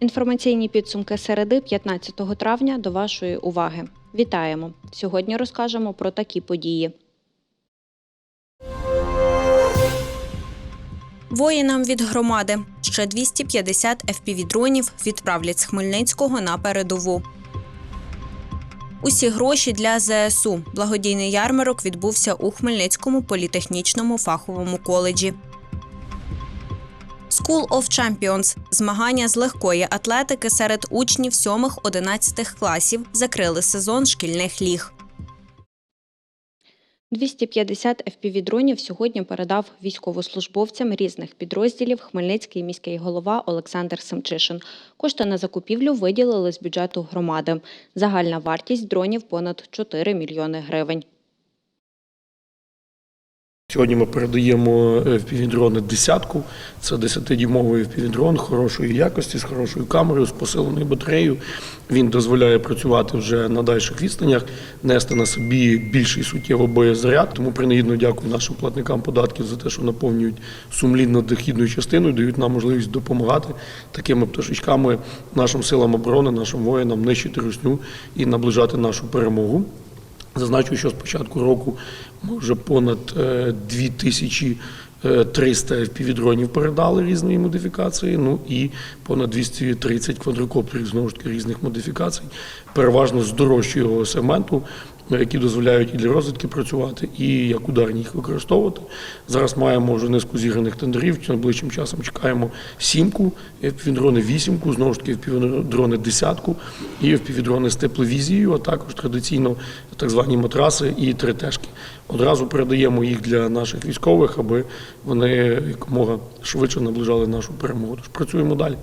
Інформаційні підсумки середи 15 травня до вашої уваги. Вітаємо! Сьогодні розкажемо про такі події. Воїнам від громади ще 250 FPV-дронів відправлять з Хмельницького на передову. Усі гроші для ЗСУ. Благодійний ярмарок відбувся у Хмельницькому політехнічному фаховому коледжі. School of Champions – змагання з легкої атлетики серед учнів 7-11 класів закрили сезон шкільних ліг. 250 FPV-дронів сьогодні передав військовослужбовцям різних підрозділів Хмельницький міський голова Олександр Семчишин. Кошти на закупівлю виділили з бюджету громади. Загальна вартість дронів понад 4 мільйони гривень. Сьогодні ми передаємо е, впівдрони десятку. Це 10-дюймовий впівдрон хорошої якості, з хорошою камерою, з посиленою батареєю. Він дозволяє працювати вже на дальших відстанях, нести на собі більший суттєво боєзаряд. Тому принагідно дякую нашим платникам податків за те, що наповнюють сумлінно дохідною частиною, дають нам можливість допомагати такими пташечками нашим силам оборони, нашим воїнам нищити русню і наближати нашу перемогу. Зазначу, що з початку року ми вже понад е, 2300 FPV-дронів передали різної модифікації, ну і понад 230 квадрокоптерів, знову ж таки, різних модифікацій, переважно з дорожчого сегменту, які дозволяють і для розвідки працювати, і як ударні їх використовувати. Зараз маємо вже низку зіграних тендерів. Найближчим часом чекаємо сімку, FPV-дрони вісімку, знову ж таки FPV-дрони десятку і FPV-дрони з тепловізією, а також традиційно так звані матраси і тритежки. Одразу передаємо їх для наших військових, аби вони якомога швидше наближали нашу перемогу. Тож працюємо далі.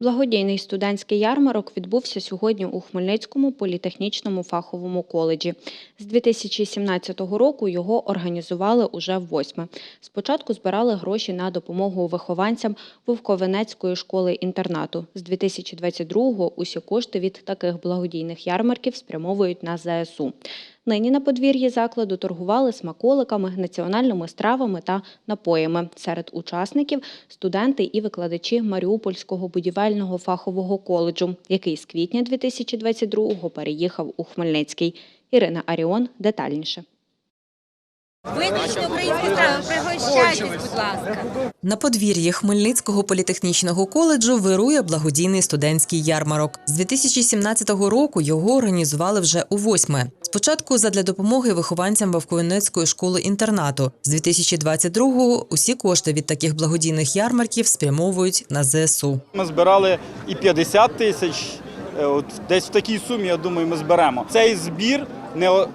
Благодійний студентський ярмарок відбувся сьогодні у Хмельницькому політехнічному фаховому коледжі. З 2017 року його організували уже восьме. Спочатку збирали гроші на допомогу вихованцям Вовковенецької школи-інтернату. З 2022-го усі кошти від таких благодійних ярмарків спрямовують на ЗСУ. Нині на подвір'ї закладу торгували смаколиками, національними стравами та напоями. Серед учасників студенти і викладачі Маріупольського будівельного фахового коледжу, який з квітня 2022-го переїхав у Хмельницький. Ірина Аріон детальніше. Виключно українські страви, пригощайтесь, будь ласка. На подвір'ї Хмельницького політехнічного коледжу вирує благодійний студентський ярмарок. З 2017 року його організували вже у восьме. Спочатку задля допомоги вихованцям Бавковинецької школи-інтернату. З 2022-го усі кошти від таких благодійних ярмарків спрямовують на ЗСУ. Ми збирали і 50 тисяч. е, От десь в такій сумі, я думаю, ми зберемо. Цей збір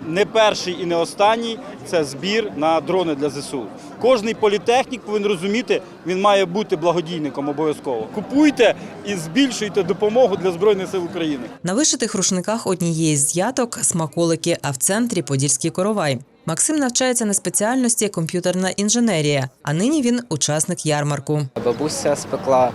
не, перший і не останній. Це збір на дрони для ЗСУ. Кожний політехнік повинен розуміти, він має бути благодійником обов'язково. Купуйте і збільшуйте допомогу для Збройних сил України. На вишитих рушниках однієї з яток смаколики, а в центрі подільський коровай. Максим навчається на спеціальності комп'ютерна інженерія, а нині він учасник ярмарку. Бабуся спекла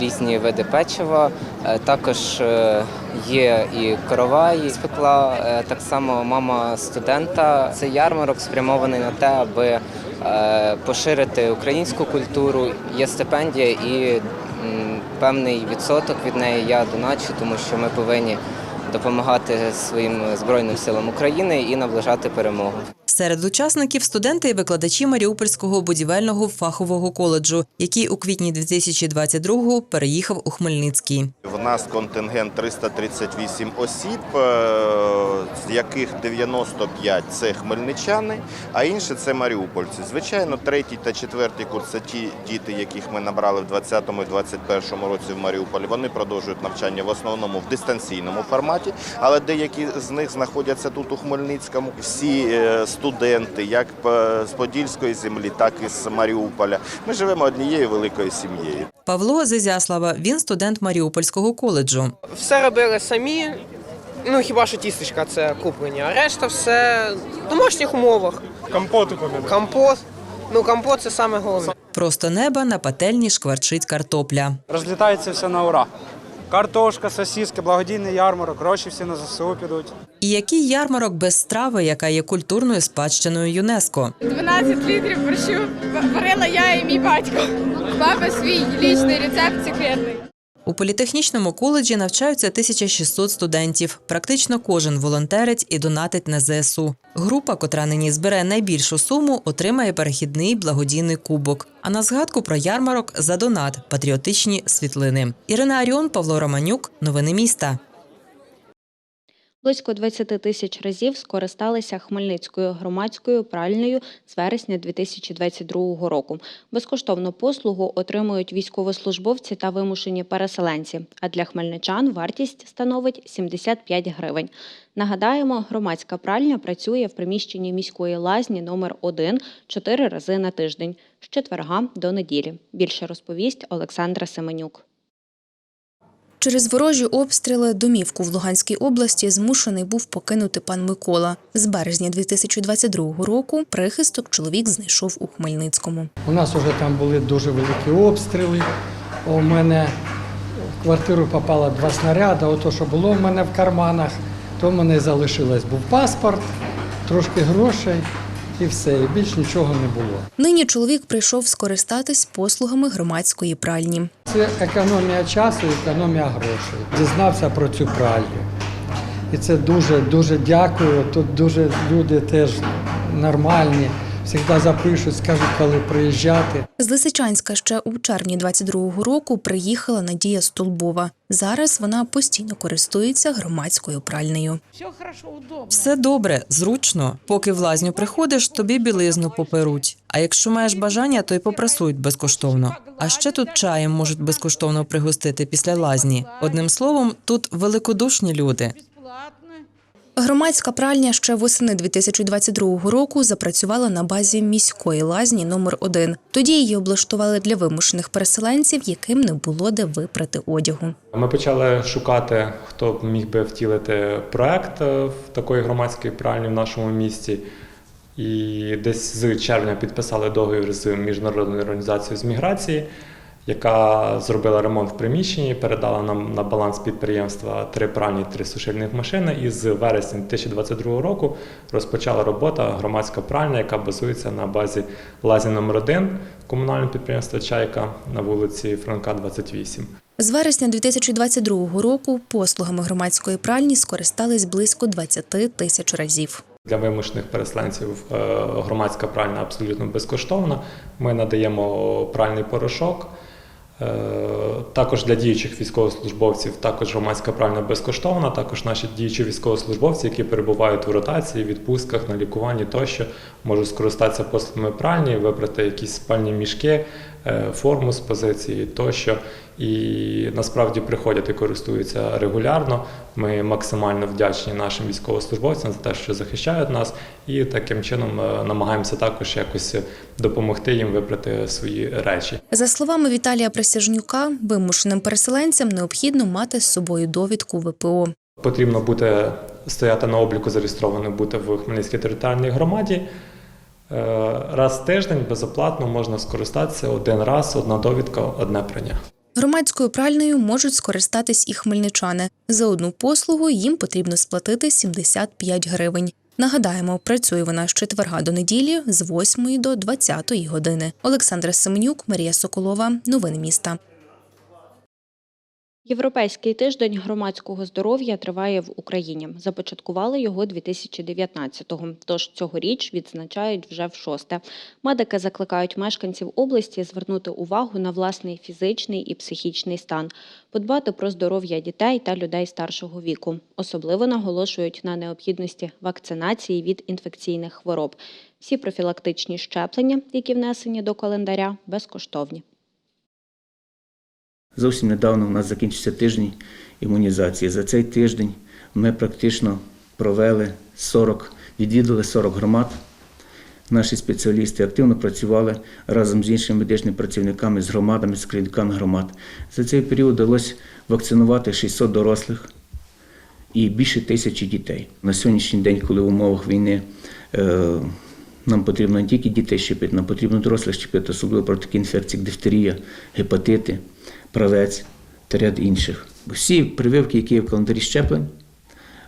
різні види печива. Е, також е, є і коровай спекла. Е, так само мама студента. Цей ярмарок спрямований на те, аби е, поширити українську культуру. Є стипендія і певний відсоток від неї я доначу, тому що ми повинні допомагати своїм збройним силам України і наближати перемогу. Серед учасників студенти і викладачі Маріупольського будівельного фахового коледжу, який у квітні 2022-го переїхав у Хмельницький. В нас контингент 338 осіб, е, з яких 95 – це хмельничани, а інші – це маріупольці. Звичайно, третій та четвертий курс – це ті діти, яких ми набрали в 2020 і 2021 році в Маріуполі. Вони продовжують навчання в основному в дистанційному форматі, але деякі з них знаходяться тут у Хмельницькому. Всі е, студенти, як з Подільської землі, так і з Маріуполя. Ми живемо однією великою сім'єю. Павло Зизяслава, він студент Маріупольського коледжу. Все робили самі. Ну хіба що тістечка це куплені, а решта все в домашніх умовах. Компоти поміняли. Компот. Ну компот це саме головне. Просто неба на пательні шкварчить картопля. Розлітається все на ура. Картошка, сосиски, благодійний ярмарок, гроші всі на ЗСУ підуть. І який ярмарок без страви, яка є культурною спадщиною ЮНЕСКО? 12 літрів борщу варила я і мій батько. Папа свій лічний рецепт секретний. У політехнічному коледжі навчаються 1600 студентів. Практично кожен волонтерець і донатить на ЗСУ. Група, котра нині збере найбільшу суму, отримає перехідний благодійний кубок. А на згадку про ярмарок за донат патріотичні світлини. Ірина Аріон, Павло Романюк. Новини міста. Близько 20 тисяч разів скористалися Хмельницькою громадською пральнею з вересня 2022 року. Безкоштовну послугу отримують військовослужбовці та вимушені переселенці. А для хмельничан вартість становить 75 гривень. Нагадаємо, громадська пральня працює в приміщенні міської лазні номер 1 чотири рази на тиждень з четверга до неділі. Більше розповість Олександра Семенюк. Через ворожі обстріли домівку в Луганській області змушений був покинути пан Микола. З березня 2022 року прихисток чоловік знайшов у Хмельницькому. У нас вже там були дуже великі обстріли. У мене в квартиру попало два снаряди. Ото, що було в мене в карманах, то в мене залишилось був паспорт, трошки грошей і все. І більш нічого не було. Нині чоловік прийшов скористатись послугами громадської пральні. Це економія часу, і економія грошей. Дізнався про цю пральню. І це дуже дуже дякую. Тут дуже люди теж нормальні. Завжди запишуть, скажуть, коли приїжджати. З Лисичанська ще у червні 22-го року приїхала Надія Столбова. Зараз вона постійно користується громадською пральнею. Все добре, зручно. Поки в лазню приходиш, тобі білизну поперуть. А якщо маєш бажання, то й попрасують безкоштовно. А ще тут чаєм можуть безкоштовно пригостити після лазні. Одним словом, тут великодушні люди. Громадська пральня ще восени 2022 року запрацювала на базі міської лазні номер 1 Тоді її облаштували для вимушених переселенців, яким не було де випрати одягу. Ми почали шукати, хто б міг би втілити проект е, в такої громадської пральні в нашому місті. І десь з червня підписали договір з міжнародною організацією з міграції, яка зробила ремонт в приміщенні, передала нам на баланс підприємства три пральні, три сушильних машини. І з вересня 2022 року розпочала робота громадська пральня, яка базується на базі лазі номер 1 комунального підприємства Чайка на вулиці Франка, 28. З вересня 2022 року послугами громадської пральні скористались близько 20 тисяч разів. Для вимушених переселенців е, громадська пральня абсолютно безкоштовна. Ми надаємо пральний порошок. Е, Також для діючих військовослужбовців також громадська пральня безкоштовна. Також наші діючі військовослужбовці, які перебувають в ротації, відпустках, на лікуванні тощо, можуть скористатися послугами пральні, вибрати якісь спальні мішки, е, форму з позиції тощо. І насправді приходять і користуються регулярно. Ми максимально вдячні нашим військовослужбовцям за те, що захищають нас, і таким чином е, намагаємося також якось допомогти їм вибрати свої речі. За словами Віталія Присяжнюка, вимушеним переселенцям необхідно мати з собою довідку ВПО. Потрібно бути стояти на обліку, зареєстрованим бути в Хмельницькій територіальній громаді. Е, Раз в тиждень безоплатно можна скористатися один раз, одна довідка, одне прання. Громадською пральнею можуть скористатись і хмельничани. За одну послугу їм потрібно сплатити 75 гривень. Нагадаємо, працює вона з четверга до неділі з 8 до 20 години. Олександра Семенюк, Марія Соколова. Новини міста. Європейський тиждень громадського здоров'я триває в Україні. Започаткували його 2019-го, тож цьогоріч відзначають вже в шосте. Медики закликають мешканців області звернути увагу на власний фізичний і психічний стан, подбати про здоров'я дітей та людей старшого віку. Особливо наголошують на необхідності вакцинації від інфекційних хвороб. Всі профілактичні щеплення, які внесені до календаря, безкоштовні. Зовсім недавно у нас закінчився тиждень імунізації. За цей тиждень ми практично провели 40, відвідали 40 громад. Наші спеціалісти активно працювали разом з іншими медичними працівниками, з громадами, з керівниками громад. За цей період вдалося вакцинувати 600 дорослих і більше тисячі дітей. На сьогоднішній день, коли в умовах війни е, Нам потрібно не тільки дітей щепити, нам потрібно дорослих щепити, особливо проти таких інфекцій, як дифтерія, гепатити, правець та ряд інших. Всі прививки, які є в календарі щеплень,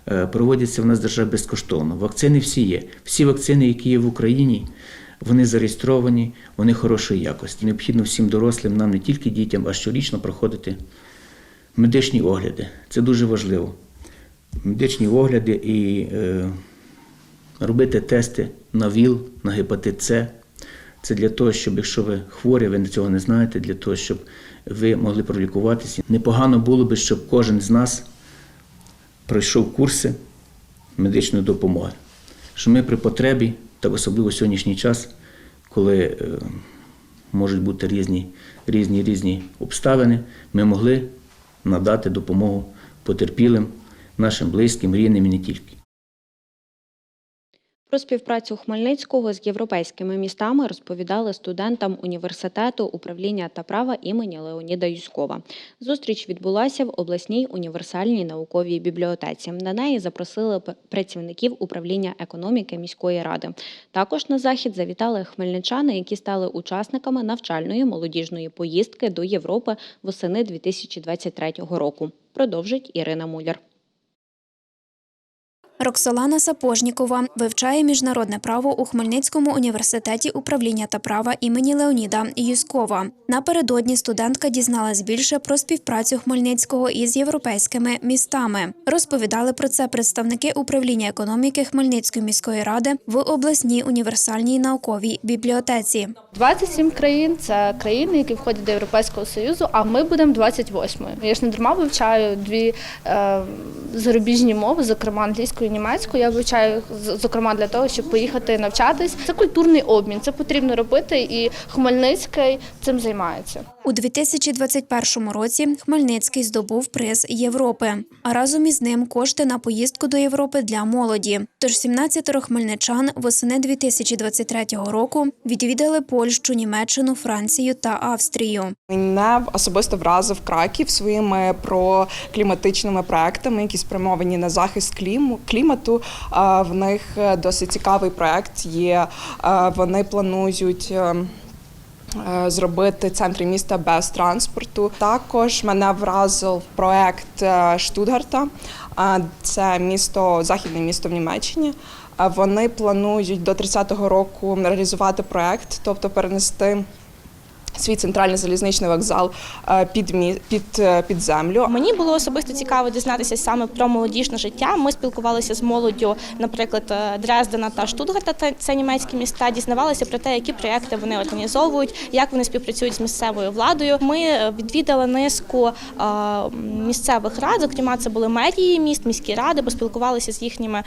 е, проводяться в нас в державі безкоштовно. Вакцини всі є. Всі вакцини, які є в Україні, вони зареєстровані, вони хорошої якості. Необхідно всім дорослим, нам не тільки дітям, а щорічно проходити медичні огляди. Це дуже важливо. Медичні огляди і е, робити тести на ВІЛ, на гепатит С. Це для того, щоб якщо ви хворі, ви цього не знаєте, для того, щоб ви могли пролікуватися. Непогано було би, щоб кожен з нас пройшов курси медичної допомоги. Що ми при потребі, так особливо в сьогоднішній час, коли е, можуть бути різні, різні, різні обставини, ми могли надати допомогу потерпілим, нашим близьким, рідним і не тільки. Про співпрацю Хмельницького з європейськими містами розповідали студентам університету управління та права імені Леоніда Юськова. Зустріч відбулася в обласній універсальній науковій бібліотеці. На неї запросили працівників управління економіки міської ради. Також на захід завітали хмельничани, які стали учасниками навчальної молодіжної поїздки до Європи восени 2023 року. Продовжить Ірина Муляр. Роксолана Сапожнікова вивчає міжнародне право у Хмельницькому університеті управління та права імені Леоніда Юськова. Напередодні студентка дізналась більше про співпрацю Хмельницького із європейськими містами. Розповідали про це представники управління економіки Хмельницької міської ради в обласній універсальній науковій бібліотеці. 27 країн це країни, які входять до Європейського Союзу, а ми будемо 28-ю. Я ж не дарма вивчаю дві е, зарубіжні мови, зокрема англійську і німецьку. Я вивчаю зокрема для того, щоб поїхати навчатись. Це культурний обмін, це потрібно робити, і Хмельницький цим займається. У 2021 році Хмельницький здобув приз Європи, а разом із ним кошти на поїздку до Європи для молоді. Тож 17 хмельничан восени 2023 року відвідали Польщу, Німеччину, Францію та Австрію. Мене особисто вразив Краків своїми прокліматичними проектами, які спрямовані на захист клімату. В них е, досить цікавий проект є. Вони планують. Е, е, Зробити центри міста без транспорту. Також мене вразив проект е, Штутгарта. А, Це місто, західне місто в Німеччині. Вони планують до 30-го року реалізувати проект, тобто перенести свій центральний залізничний вокзал е, під мі- під, е, під землю. Мені було особисто цікаво дізнатися саме про молодіжне життя. Ми спілкувалися з молоддю, наприклад, е, Дрездена та Штутгарта, та- це німецькі міста. Дізнавалися про те, які проекти вони організовують, як вони співпрацюють з місцевою владою. Ми відвідали низку місцевих рад. Зокрема, це були мерії міст, міські ради, поспілкувалися з їхніми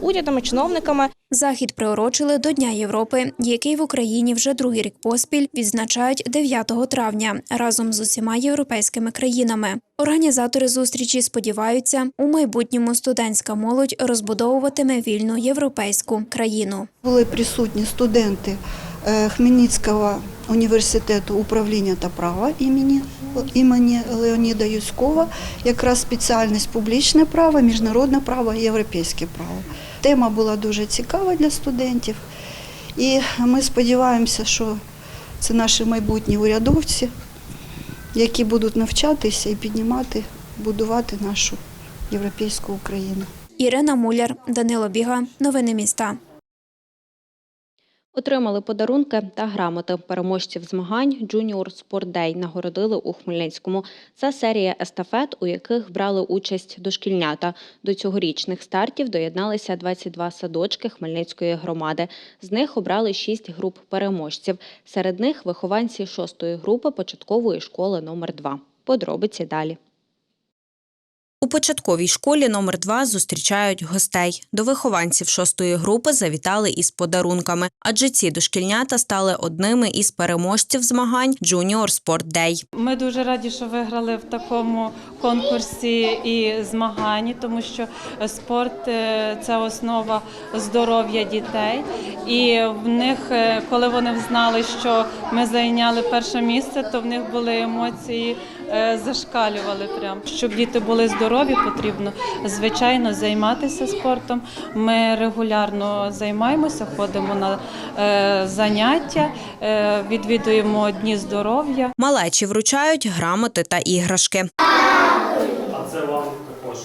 урядами, чиновниками. Захід приурочили до Дня Європи, який в Україні вже другий рік поспіль відзначають 9 травня разом з усіма європейськими країнами. Організатори зустрічі сподіваються, у майбутньому студентська молодь розбудовуватиме вільну європейську країну. Були присутні студенти е, Хмельницького університету управління та права імені, імені Леоніда Юськова, якраз спеціальність публічне право, міжнародне право і європейське право. Тема була дуже цікава для студентів, і ми сподіваємося, що це наші майбутні урядовці, які будуть навчатися і піднімати, будувати нашу європейську Україну. Ірина Муляр, Данило Біга. Новини міста. Отримали подарунки та грамоти переможців змагань Sport Day нагородили у Хмельницькому. Це серія естафет, у яких брали участь дошкільнята. До цьогорічних стартів доєдналися 22 садочки Хмельницької громади. З них обрали 6 груп переможців. Серед них вихованці 6-ї групи початкової школи номер 2 Подробиці далі. У початковій школі номер 2 зустрічають гостей. До вихованців шостої групи завітали із подарунками, адже ці дошкільнята стали одними із переможців змагань Junior Sport Day. Ми дуже раді, що виграли в такому конкурсі і змаганні, тому що спорт е, це основа здоров'я дітей. І в них, е, коли вони знали, що ми зайняли перше місце, то в них були емоції е, зашкалювали. Прям щоб діти були здорові, потрібно звичайно займатися спортом. Ми регулярно займаємося, ходимо на е, заняття, е, відвідуємо дні здоров'я. Малечі вручають грамоти та іграшки. А це вам також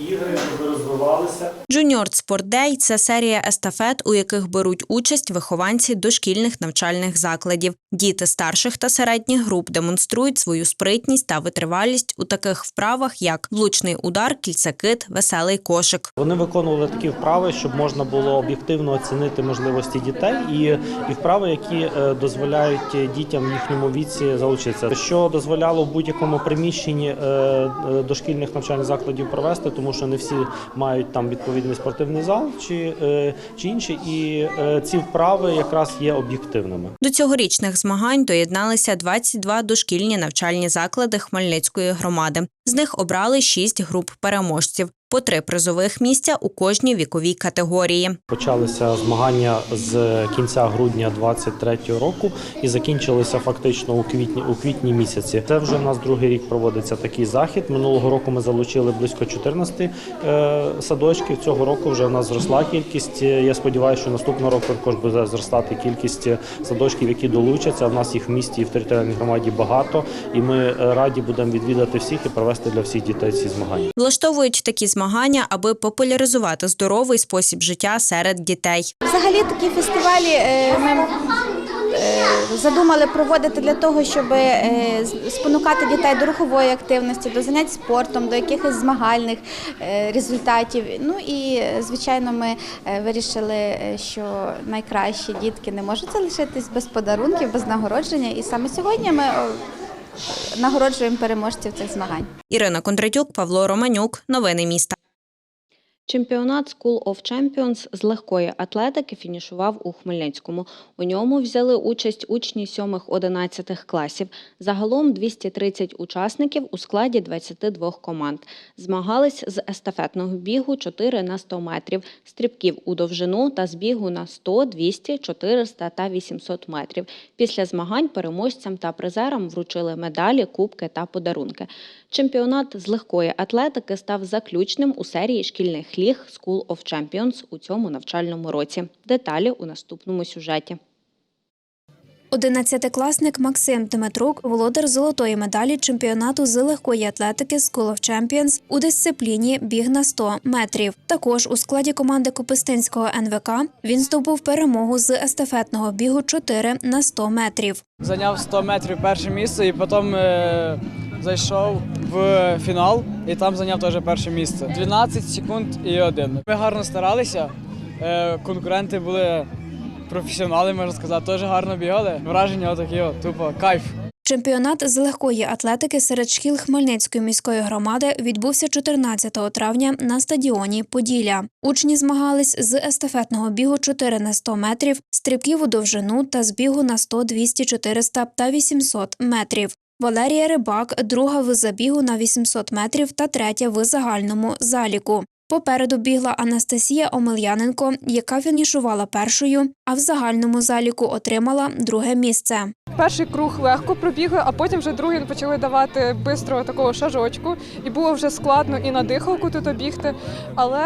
ігри, щоб ви розвивалися. Junior Sport Day – це серія естафет, у яких беруть участь вихованці дошкільних навчальних закладів. Діти старших та середніх груп демонструють свою спритність та витривалість у таких вправах, як влучний удар, кільцекит, веселий кошик. Вони виконували такі вправи, щоб можна було об'єктивно оцінити можливості дітей і, і вправи, які е, дозволяють дітям в їхньому віці залучитися, що дозволяло в будь-якому приміщенні е, е, дошкільних навчальних закладів провести, тому що не всі мають там відповідний спортивний зал чи, е, чи інші, і е, ці вправи якраз є об'єктивними. До цьогорічних змагань доєдналися 22 дошкільні навчальні заклади Хмельницької громади. З них обрали 6 груп переможців, по три призових місця у кожній віковій категорії. Почалися змагання з кінця грудня 23-го року і закінчилися фактично у квітні у квітні місяці. Це вже в нас другий рік проводиться такий захід. Минулого року ми залучили близько 14 е, садочків. Цього року вже в нас зросла кількість. Я сподіваюся, що наступного року також буде зростати кількість садочків, які долучаться. В нас їх в місті і в територіальній громаді багато, і ми раді будемо відвідати всіх і провести для всіх дітей ці змагання. Влаштовують такі змагання, аби популяризувати здоровий спосіб життя серед дітей. Взагалі такі фестивалі е, ми е, задумали проводити для того, щоб е, спонукати дітей до рухової активності, до занять спортом, до якихось змагальних результатів. Ну і звичайно, ми вирішили, що найкращі дітки не можуть залишитись без подарунків, без нагородження. І саме сьогодні ми нагороджуємо переможців цих змагань. Ірина Кондратюк, Павло Романюк. Новини міста. Чемпіонат School of Champions з легкої атлетики фінішував у Хмельницькому. У ньому взяли участь учні 7-11 класів. Загалом 230 учасників у складі 22 команд. Змагались з естафетного бігу 4 на 100 метрів, стрибків у довжину та збігу на 100, 200, 400 та 800 метрів. Після змагань переможцям та призерам вручили медалі, кубки та подарунки. Чемпіонат з легкої атлетики став заключним у серії шкільних ліг School of Champions у цьому навчальному році. Деталі у наступному сюжеті. Одинадцятикласник Максим Дмитрук – володар золотої медалі чемпіонату з легкої атлетики School of Champions у дисципліні біг на 100 метрів. Також у складі команди Копистинського НВК він здобув перемогу з естафетного бігу 4 на 100 метрів. Зайняв 100 метрів перше місце і потім е, зайшов в фінал і там зайняв теж перше місце. 12 секунд і один. Ми гарно старалися. Е, конкуренти були професіонали, можна сказати, теж гарно бігали. Враження отакі, от, тупо кайф. Чемпіонат з легкої атлетики серед шкіл Хмельницької міської громади відбувся 14 травня на стадіоні Поділля. Учні змагались з естафетного бігу 4 на 100 метрів, стрибків у довжину та збігу на 100, 200, 400 та 800 метрів. Валерія Рибак – друга в забігу на 800 метрів та третя в загальному заліку. Попереду бігла Анастасія Омельяненко, яка фінішувала першою, а в загальному заліку отримала друге місце. Перший круг легко пробігли, а потім вже другий почали давати бистрого такого шажочку, і було вже складно і на дихалку тут бігти, але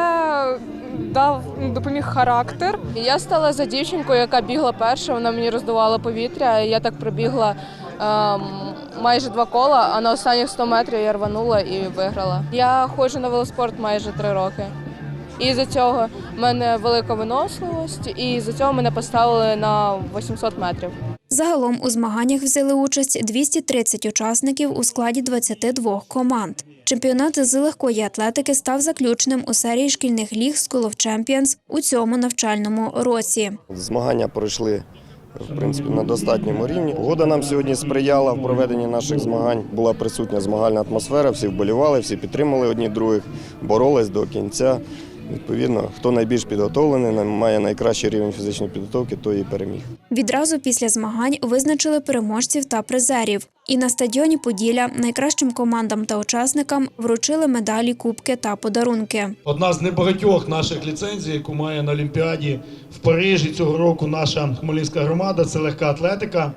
дав допоміг характер. Я стала за дівчинку, яка бігла перша. Вона мені роздувала повітря. і Я так пробігла ем, майже два кола, а на останніх 100 метрів я рванула і виграла. Я ходжу на велоспорт майже три роки. І за цього в мене велика виносливість, і за цього мене поставили на 800 метрів. Загалом у змаганнях взяли участь 230 учасників у складі 22 команд. Чемпіонат з легкої атлетики став заключним у серії шкільних ліг School of Champions у цьому навчальному році. Змагання пройшли в принципі на достатньому рівні. Погода нам сьогодні сприяла в проведенні наших змагань. Була присутня змагальна атмосфера, всі вболівали, всі підтримали одні других, боролись до кінця. Відповідно, хто найбільш підготовлений, має найкращий рівень фізичної підготовки, той і переміг. Відразу після змагань визначили переможців та призерів. І на стадіоні Поділля найкращим командам та учасникам вручили медалі, кубки та подарунки. Одна з небагатьох наших ліцензій, яку має на Олімпіаді в Парижі цього року наша хмельницька громада, це легка атлетика.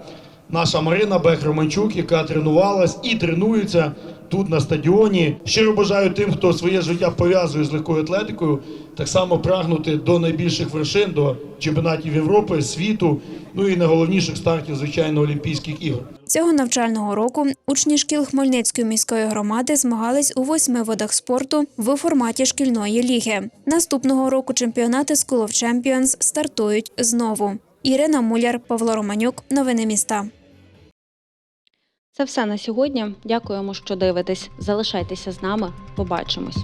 наша Марина Бех-Романчук, яка тренувалась і тренується тут на стадіоні. Щиро бажаю тим, хто своє життя пов'язує з легкою атлетикою, так само прагнути до найбільших вершин, до чемпіонатів Європи, світу, ну і найголовніших стартів, звичайно, Олімпійських ігор. Цього навчального року учні шкіл Хмельницької міської громади змагались у восьми видах спорту в форматі шкільної ліги. Наступного року чемпіонати School of Champions стартують знову. Ірина Муляр, Павло Романюк. Новини міста. Це все на сьогодні. Дякуємо, що дивитесь. Залишайтеся з нами. Побачимось.